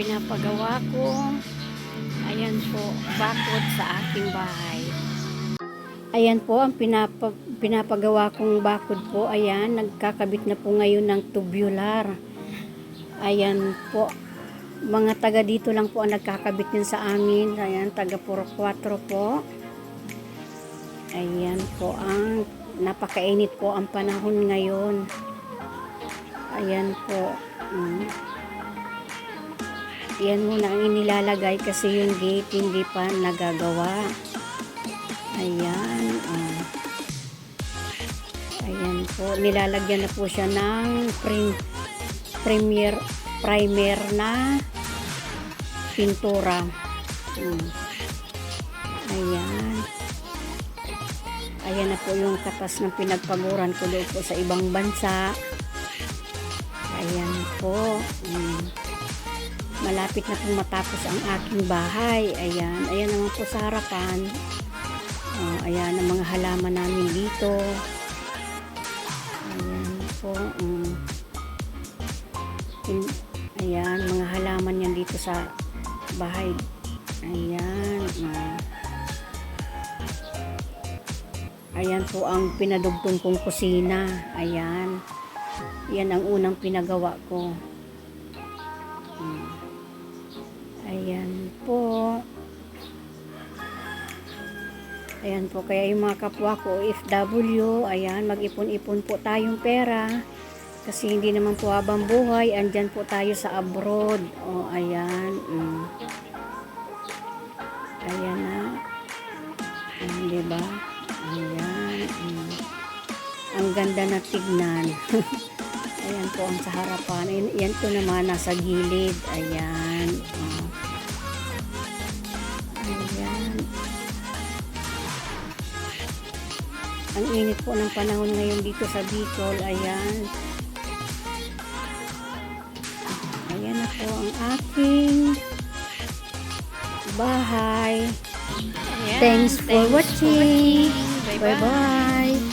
pinapagawa ko. Ayan po, bakod sa aking bahay. Ayan po, ang pinapa, pinapagawa kong bakod po, ayan, nagkakabit na po ngayon ng tubular. Ayan po, mga taga dito lang po ang nagkakabit din sa amin. Ayan, taga Puro 4 po. Ayan po, ang napakainit po ang panahon ngayon. Ayan po. Mm. Yan muna ang inilalagay kasi yung gate hindi pa nagagawa. Ayan. ah. Ayan po. Nilalagyan na po siya ng prim, premier, primer na pintura. Mm. Ayan. Ayan na po yung katas ng pinagpaguran ko doon po sa ibang bansa. Ayan po. Mm. Malapit na pong matapos ang aking bahay. Ayan. Ayan naman po sa harapan. Oh, ayan ang mga halaman namin dito. Ayan po. In- Ayan, mga halaman yan dito sa bahay. Ayan. ah. Ayan po ang pinadugtong kong kusina. Ayan. Yan ang unang pinagawa ko. Ayan po, kaya yung mga kapwa ko, OFW, ayan, mag-ipon-ipon po tayong pera. Kasi hindi naman po habang buhay, andyan po tayo sa abroad. O, ayan. Mm. Ayan na. Ayan, diba? Ayan. Mm. Ang ganda na tignan. Ayan po ang sa harapan. Ayan, yan to naman nasa gilid. Ayan. Ayan. Ang init po ng panahon ngayon dito sa Bicol. Ayan. Ayan na po ang aking bahay. Ayan, Thanks for watching. Bye-bye.